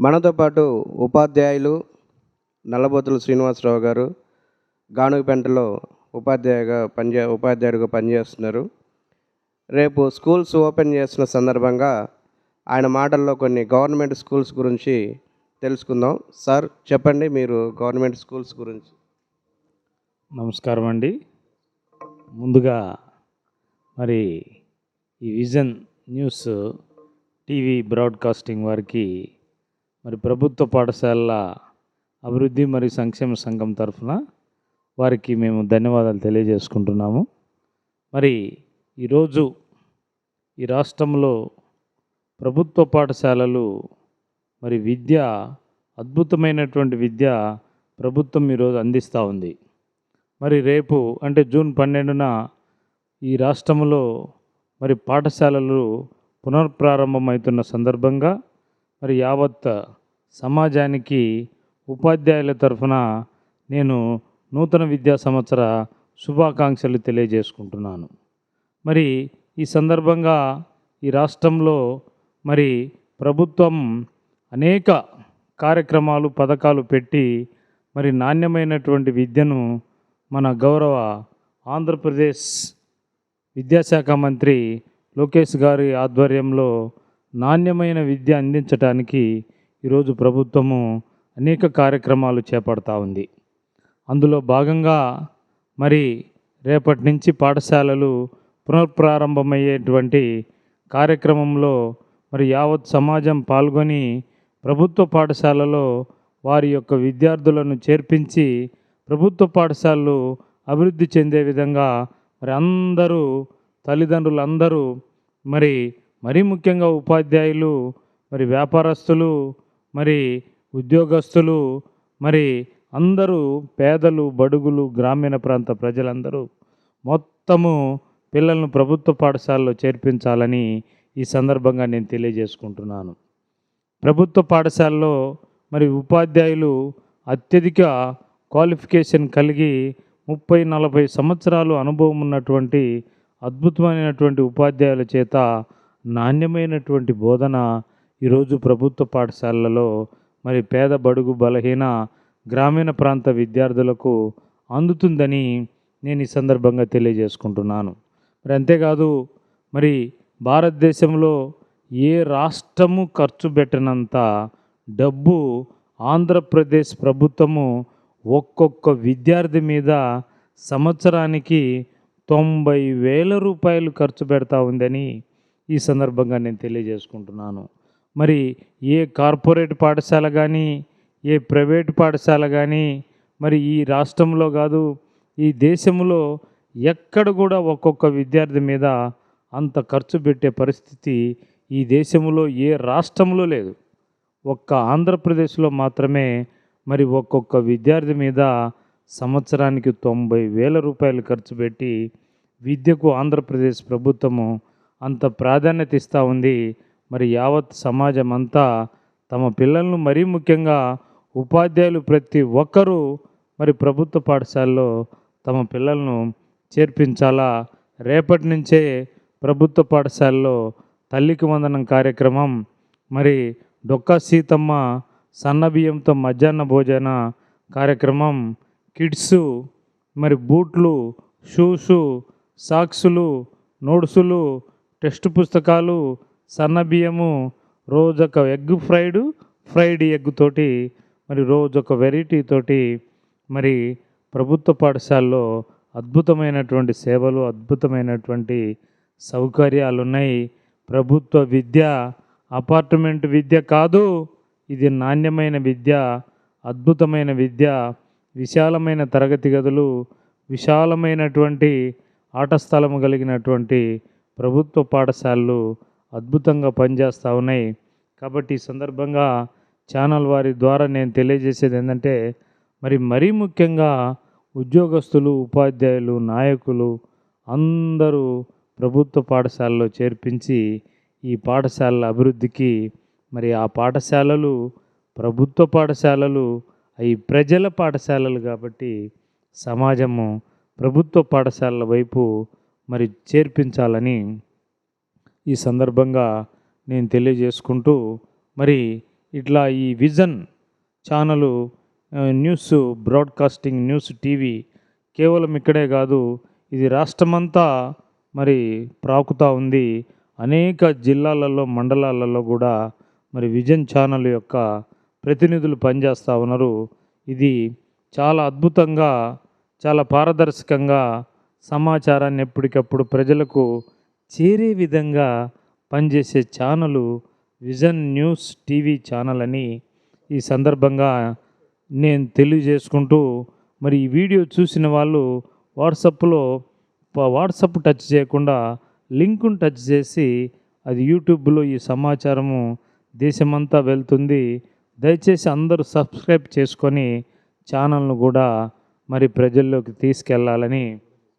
మనతో పాటు ఉపాధ్యాయులు నల్లబోతుల శ్రీనివాసరావు గారు గానుగపెంటలో ఉపాధ్యాయుగా పనిచే ఉపాధ్యాయుడిగా పనిచేస్తున్నారు. రేపు స్కూల్స్ ఓపెన్ చేసిన సందర్భంగా ఆయన మాటల్లో కొన్ని గవర్నమెంట్ స్కూల్స్ గురించి తెలుసుకుందాం. సార్ చెప్పండి మీరు గవర్నమెంట్ స్కూల్స్ గురించి. నమస్కారం అండి. ముందుగా మరి ఈ విజన్ న్యూస్ టీవీ బ్రాడ్కాస్టింగ్ వారికి మరి ప్రభుత్వ పాఠశాలల అభివృద్ధి మరియు సంక్షేమ సంఘం తరఫున వారికి మేము ధన్యవాదాలు తెలియజేసుకుంటున్నాము. మరి ఈరోజు ఈ రాష్ట్రంలో ప్రభుత్వ పాఠశాలలు మరి విద్య అద్భుతమైనటువంటి విద్య ప్రభుత్వం ఈరోజు అందిస్తూ ఉంది. మరి రేపు అంటే జూన్ పన్నెండున ఈ రాష్ట్రంలో మరి పాఠశాలలు పునర్ప్రారంభమవుతున్న సందర్భంగా మరి యావత్ సమాజానికి ఉపాధ్యాయుల తరఫున నేను నూతన విద్యా సంవత్సర శుభాకాంక్షలు తెలియజేసుకుంటున్నాను. మరి ఈ సందర్భంగా ఈ రాష్ట్రంలో మరి ప్రభుత్వం అనేక కార్యక్రమాలు పథకాలు పెట్టి మరి నాణ్యమైనటువంటి విద్యను మన గౌరవ ఆంధ్రప్రదేశ్ విద్యాశాఖ మంత్రి లోకేష్ గారి ఆధ్వర్యంలో నాణ్యమైన విద్య అందించడానికి ఈరోజు ప్రభుత్వము అనేక కార్యక్రమాలు చేపడతా ఉంది. అందులో భాగంగా మరి రేపటి నుంచి పాఠశాలలు పునఃప్రారంభమయ్యేటువంటి కార్యక్రమంలో మరి యావత్ సమాజం పాల్గొని ప్రభుత్వ పాఠశాలలో వారి యొక్క విద్యార్థులను చేర్పించి ప్రభుత్వ పాఠశాలలు అభివృద్ధి చెందే విధంగా మరి అందరూ తల్లిదండ్రులు అందరూ మరి మరీ ముఖ్యంగా ఉపాధ్యాయులు మరి వ్యాపారస్తులు మరి ఉద్యోగస్తులు మరి అందరూ పేదలు బడుగులు గ్రామీణ ప్రాంత ప్రజలందరూ మొత్తము పిల్లలను ప్రభుత్వ పాఠశాలలో చేర్పించాలని ఈ సందర్భంగా నేను తెలియజేసుకుంటున్నాను. ప్రభుత్వ పాఠశాలలో మరి ఉపాధ్యాయులు అత్యధిక క్వాలిఫికేషన్ కలిగి ముప్పై నలభై సంవత్సరాలు అనుభవం ఉన్నటువంటి అద్భుతమైనటువంటి ఉపాధ్యాయుల చేత నాణ్యమైనటువంటి బోధన ఈరోజు ప్రభుత్వ పాఠశాలలలో మరి పేద బడుగు బలహీన గ్రామీణ ప్రాంత విద్యార్థులకు అందుతుందని నేను ఈ సందర్భంగా తెలియజేసుకుంటున్నాను. మరి అంతేకాదు మరి భారతదేశంలో ఏ రాష్ట్రము ఖర్చు పెట్టినంత డబ్బు ఆంధ్రప్రదేశ్ ప్రభుత్వము ఒక్కొక్క విద్యార్థి మీద సంవత్సరానికి తొంభై వేల రూపాయలు ఖర్చు పెడతా ఉందని ఈ సందర్భంగా నేను తెలియజేసుకుంటున్నాను. మరి ఏ కార్పొరేట్ పాఠశాల కానీ ఏ ప్రైవేట్ పాఠశాల కానీ మరి ఈ రాష్ట్రంలో కాదు ఈ దేశంలో ఎక్కడ కూడా ఒక్కొక్క విద్యార్థి మీద అంత ఖర్చు పెట్టే పరిస్థితి ఈ దేశంలో ఏ రాష్ట్రంలో లేదు. ఒక్క ఆంధ్రప్రదేశ్లో మాత్రమే మరి ఒక్కొక్క విద్యార్థి మీద సంవత్సరానికి తొంభై వేల రూపాయలు ఖర్చు పెట్టి విద్యకు ఆంధ్రప్రదేశ్ ప్రభుత్వము అంత ప్రాధాన్యత ఇస్తూ ఉంది. మరి యావత్ సమాజం అంతా తమ పిల్లలను మరీ ముఖ్యంగా ఉపాధ్యాయులు ప్రతి ఒక్కరూ మరి ప్రభుత్వ పాఠశాలలో తమ పిల్లలను చేర్పించాలా? రేపటి నుంచే ప్రభుత్వ పాఠశాలలో తల్లికి వందనం కార్యక్రమం. మరి డొక్కా సీతమ్మ సన్నబియ్యంతో మధ్యాహ్న భోజన కార్యక్రమం. కిడ్స్ మరి బూట్లు షూసు సాక్సులు నోట్సులు టెక్స్ట్ పుస్తకాలు సన్నబియ్యము ఒక ఎగ్ ఫ్రైడ్ ఫ్రైడ్ ఎగ్ తోటి మరి రోజు వెరైటీ తోటి మరి ప్రభుత్వ పాఠశాలలో అద్భుతమైనటువంటి సేవలు అద్భుతమైనటువంటి సౌకర్యాలు ఉన్నాయి ప్రభుత్వ విద్య అపార్ట్మెంట్ విద్య కాదు ఇది నాణ్యమైన విద్య అద్భుతమైన విద్య విశాలమైన తరగతి గదులు విశాలమైనటువంటి ఆట స్థలము కలిగినటువంటి ప్రభుత్వ పాఠశాలలు అద్భుతంగా పనిచేస్తూ ఉన్నాయి. కాబట్టి ఈ సందర్భంగా ఛానల్ వారి ద్వారా నేను తెలియజేసేది ఏంటంటే మరి మరీ ముఖ్యంగా ఉద్యోగస్తులు ఉపాధ్యాయులు నాయకులు అందరూ ప్రభుత్వ పాఠశాలలో చేర్పించి ఈ పాఠశాలల అభివృద్ధికి మరి ఆ పాఠశాలలు ప్రభుత్వ పాఠశాలలు అవి ప్రజల పాఠశాలలు కాబట్టి సమాజము ప్రభుత్వ పాఠశాలల వైపు మరి చేర్పించాలని ఈ సందర్భంగా నేను తెలియజేసుకుంటూ మరి ఇట్లా ఈ vision channel news broadcasting news TV కేవలం ఇక్కడే కాదు ఇది రాష్ట్రమంతా మరి ప్రాకుతా ఉంది. అనేక జిల్లాలలో మండలాలలో కూడా మరి విజన్ ఛానల్ యొక్క ప్రతినిధులు పనిచేస్తూ ఉన్నారు. ఇది చాలా అద్భుతంగా చాలా పారదర్శకంగా సమాచారాన్ని ఎప్పటికప్పుడు ప్రజలకు చేరే విధంగా పనిచేసే channel vision news TV channel అని ఈ సందర్భంగా నేను తెలియజేసుకుంటూ మరి ఈ వీడియో చూసిన వాళ్ళు వాట్సాప్లో వాట్సప్ వాట్సాప్ టచ్ చేయకుండా లింకును టచ్ చేసి అది యూట్యూబ్లో ఈ సమాచారము దేశమంతా వెళ్తుంది. దయచేసి అందరూ సబ్స్క్రైబ్ చేసుకొని ఛానల్ను కూడా మరి ప్రజల్లోకి తీసుకెళ్ళాలని